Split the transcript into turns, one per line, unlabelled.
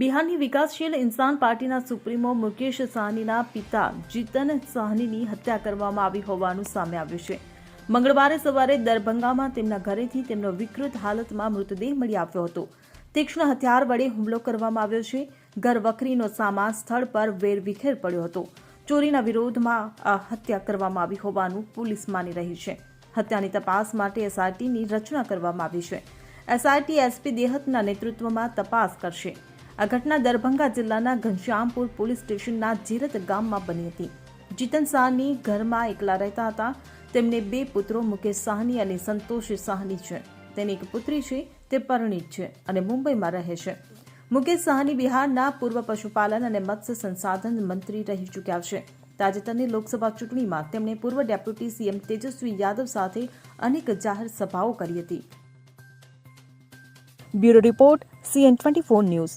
બિહારની વિકાસશીલ ઇન્સાન પાર્ટીના સુપ્રીમો મુકેશ સાહનીના પિતા જીતન સાહનીની હત્યા કરવામાં આવી હોવાનું સામે આવ્યું છે. મંગળવારે સવારે દરભંગામાં તેમના ઘરેથી તેમનો વિકૃત હાલતમાં મૃતદેહ મળી આવ્યો હતો. તીક્ષ્ણ હથિયાર વડે હુમલો કરવામાં આવ્યો છે. ઘર વખરીનો સામાન સ્થળ પર વેરવિખેર પડ્યો હતો. ચોરીના વિરોધમાં આ હત્યા કરવામાં આવી હોવાનું પોલીસ માની રહી છે. હત્યાની તપાસ માટે એસઆઈટીની રચના કરવામાં આવી છે. એસઆઈટી એસપી દેહતના નેતૃત્વમાં તપાસ કરશે. આ ઘટના દરભંગા જિલ્લાના ઘનશ્યામપુર પોલીસ સ્ટેશનના જીરત ગામમાં બની હતી. જીતન સાહની ઘરમાં એકલા રહેતા હતા. તેમને બે પુત્રો મુકેશ સાહની અને સંતોષ સાહની છે. તેની એક પુત્રી છે, તે પરિણીત છે અને મુંબઈમાં રહે છે. મુકેશ સાહની બિહારના પૂર્વ પશુપાલન અને મત્સ્ય સંસાધન મંત્રી રહી ચૂક્યા છે. તાજેતરની લોકસભા ચૂંટણીમાં તેમણે પૂર્વ ડેપ્યુટી સીએમ તેજસ્વી યાદવ સાથે અનેક જાહેર સભાઓ કરી હતી. Bureau report, CN twenty four news.